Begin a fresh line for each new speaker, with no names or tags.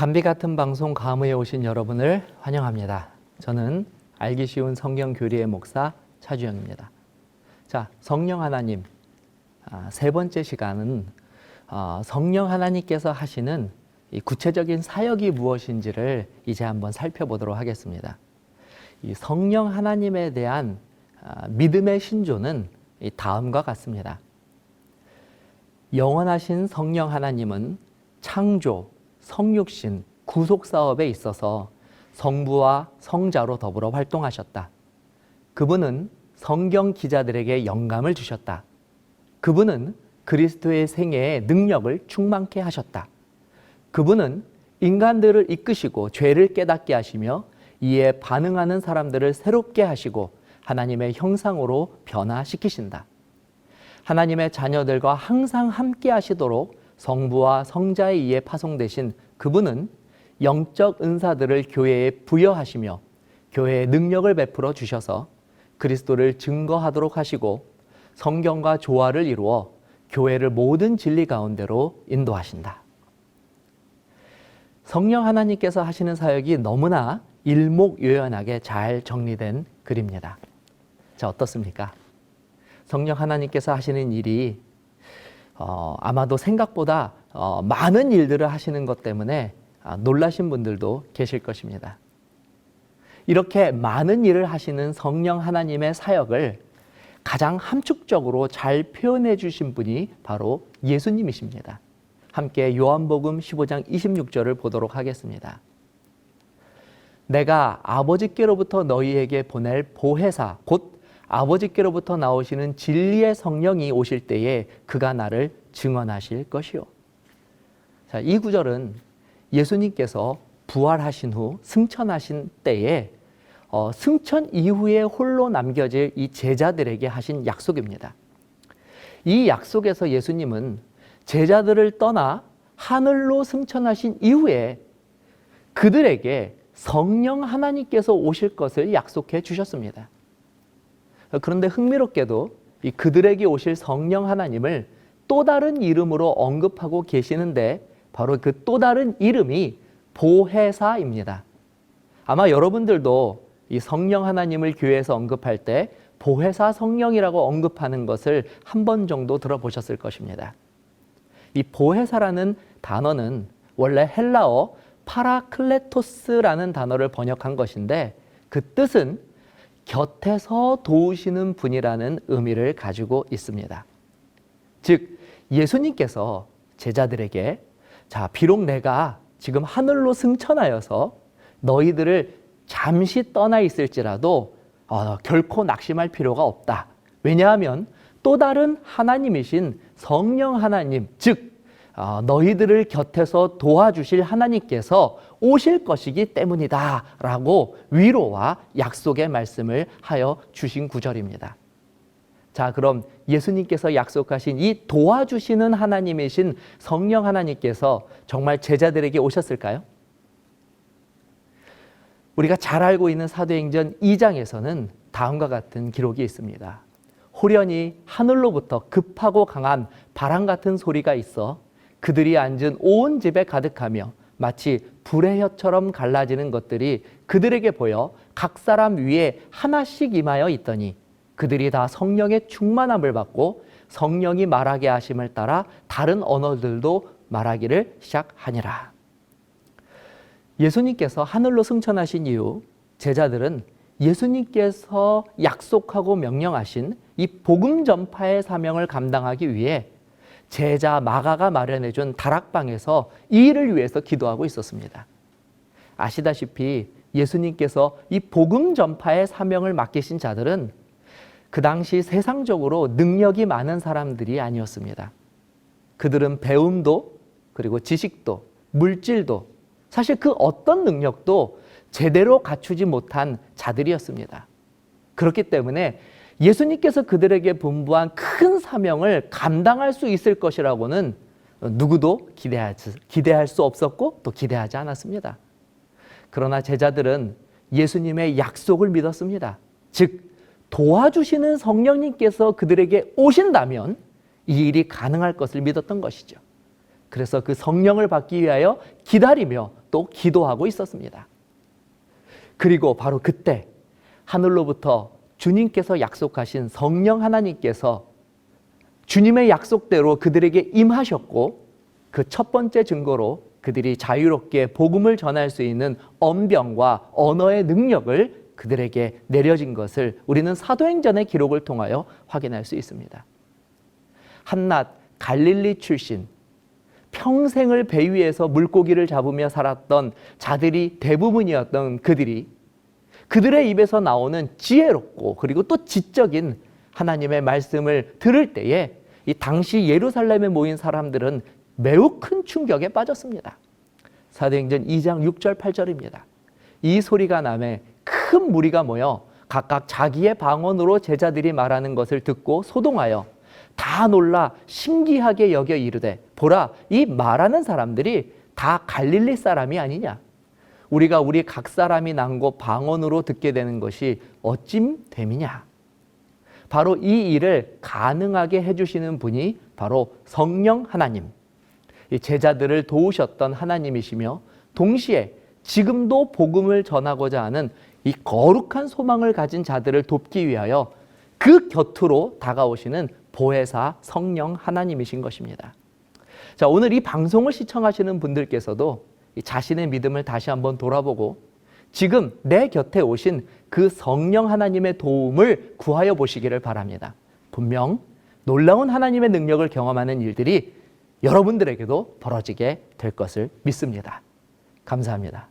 담비 같은 방송 감회에 오신 여러분을 환영합니다. 저는 알기 쉬운 성경 교리의 목사 차주영입니다. 자, 성령 하나님 아, 세 번째 시간은 어, 성령 하나님께서 하시는 이 구체적인 사역이 무엇인지를 이제 한번 살펴보도록 하겠습니다. 이 성령 하나님에 대한 아, 믿음의 신조는 이 다음과 같습니다. 영원하신 성령 하나님은 창조, 성육신, 구속 사업에 있어서 성부와 성자로 더불어 활동하셨다. 그분은 성경 기자들에게 영감을 주셨다. 그분은 그리스도의 생애에 능력을 충만케 하셨다. 그분은 인간들을 이끄시고 죄를 깨닫게 하시며 이에 반응하는 사람들을 새롭게 하시고 하나님의 형상으로 변화시키신다. 하나님의 자녀들과 항상 함께 하시도록 성부와 성자에 의해 파송되신 그분은 영적 은사들을 교회에 부여하시며 교회에 능력을 베풀어 주셔서 그리스도를 증거하도록 하시고 성경과 조화를 이루어 교회를 모든 진리 가운데로 인도하신다. 성령 하나님께서 하시는 사역이 너무나 일목요연하게 잘 정리된 글입니다. 자, 어떻습니까? 성령 하나님께서 하시는 일이 어, 아마도 생각보다 어, 많은 일들을 하시는 것 때문에 아, 놀라신 분들도 계실 것입니다. 이렇게 많은 일을 하시는 성령 하나님의 사역을 가장 함축적으로 잘 표현해 주신 분이 바로 예수님이십니다. 함께 요한복음 15장 26절을 보도록 하겠습니다. 내가 아버지께로부터 너희에게 보낼 보혜사 곧 아버지께로부터 나오시는 진리의 성령이 오실 때에 그가 나를 증언하실 것이요. 자, 이 구절은 예수님께서 부활하신 후 승천하신 때에 어, 승천 이후에 홀로 남겨질 이 제자들에게 하신 약속입니다. 이 약속에서 예수님은 제자들을 떠나 하늘로 승천하신 이후에 그들에게 성령 하나님께서 오실 것을 약속해 주셨습니다. 그런데 흥미롭게도 이 그들에게 오실 성령 하나님을 또 다른 이름으로 언급하고 계시는데 바로 그 또 다른 이름이 보혜사입니다. 아마 여러분들도 이 성령 하나님을 교회에서 언급할 때 보혜사 성령이라고 언급하는 것을 한 번 정도 들어보셨을 것입니다. 이 보혜사라는 단어는 원래 헬라어 파라클레토스라는 단어를 번역한 것인데 그 뜻은 곁에서 도우시는 분이라는 의미를 가지고 있습니다. 즉, 예수님께서 제자들에게 자, 비록 내가 지금 하늘로 승천하여서 너희들을 잠시 떠나 있을지라도 어, 결코 낙심할 필요가 없다. 왜냐하면 또 다른 하나님이신 성령 하나님, 즉, 어, 너희들을 곁에서 도와주실 하나님께서 오실 것이기 때문이다. 라고 위로와 약속의 말씀을 하여 주신 구절입니다. 자, 그럼 예수님께서 약속하신 이 도와주시는 하나님이신 성령 하나님께서 정말 제자들에게 오셨을까요? 우리가 잘 알고 있는 사도행전 2장에서는 다음과 같은 기록이 있습니다. 호련히 하늘로부터 급하고 강한 바람 같은 소리가 있어 그들이 앉은 온 집에 가득하며 마치 불의 혀처럼 갈라지는 것들이 그들에게 보여 각 사람 위에 하나씩 임하여 있더니 그들이 다 성령의 충만함을 받고 성령이 말하게 하심을 따라 다른 언어들도 말하기를 시작하니라. 예수님께서 하늘로 승천하신 이후 제자들은 예수님께서 약속하고 명령하신 이 복음 전파의 사명을 감당하기 위해 제자 마가가 마련해 준 다락방에서 이 일을 위해서 기도하고 있었습니다. 아시다시피 예수님께서 이 복음 전파의 사명을 맡기신 자들은 그 당시 세상적으로 능력이 많은 사람들이 아니었습니다. 그들은 배움도 그리고 지식도 물질도 사실 그 어떤 능력도 제대로 갖추지 못한 자들이었습니다. 그렇기 때문에 예수님께서 그들에게 분부한 큰 사명을 감당할 수 있을 것이라고는 누구도 기대할 수 없었고 또 기대하지 않았습니다. 그러나 제자들은 예수님의 약속을 믿었습니다. 즉, 도와주시는 성령님께서 그들에게 오신다면 이 일이 가능할 것을 믿었던 것이죠. 그래서 그 성령을 받기 위하여 기다리며 또 기도하고 있었습니다. 그리고 바로 그때 하늘로부터 주님께서 약속하신 성령 하나님께서 주님의 약속대로 그들에게 임하셨고 그 첫 번째 증거로 그들이 자유롭게 복음을 전할 수 있는 언병과 언어의 능력을 그들에게 내려진 것을 우리는 사도행전의 기록을 통하여 확인할 수 있습니다. 한낱 갈릴리 출신 평생을 배 위에서 물고기를 잡으며 살았던 자들이 대부분이었던 그들이 그들의 입에서 나오는 지혜롭고 그리고 또 지적인 하나님의 말씀을 들을 때에 이 당시 예루살렘에 모인 사람들은 매우 큰 충격에 빠졌습니다. 사도행전 2장 6절 8절입니다. 이 소리가 남에 큰 무리가 모여 각각 자기의 방언으로 제자들이 말하는 것을 듣고 소동하여 다 놀라 신기하게 여겨 이르되 보라 이 말하는 사람들이 다 갈릴리 사람이 아니냐 우리가 우리 각 사람이 난고 방언으로 듣게 되는 것이 어찜 됨이냐 바로 이 일을 가능하게 해주시는 분이 바로 성령 하나님 이 제자들을 도우셨던 하나님이시며 동시에 지금도 복음을 전하고자 하는 이 거룩한 소망을 가진 자들을 돕기 위하여 그 곁으로 다가오시는 보혜사 성령 하나님이신 것입니다. 자, 오늘 이 방송을 시청하시는 분들께서도 이 자신의 믿음을 다시 한번 돌아보고 지금 내 곁에 오신 그 성령 하나님의 도움을 구하여 보시기를 바랍니다. 분명 놀라운 하나님의 능력을 경험하는 일들이 여러분들에게도 벌어지게 될 것을 믿습니다. 감사합니다.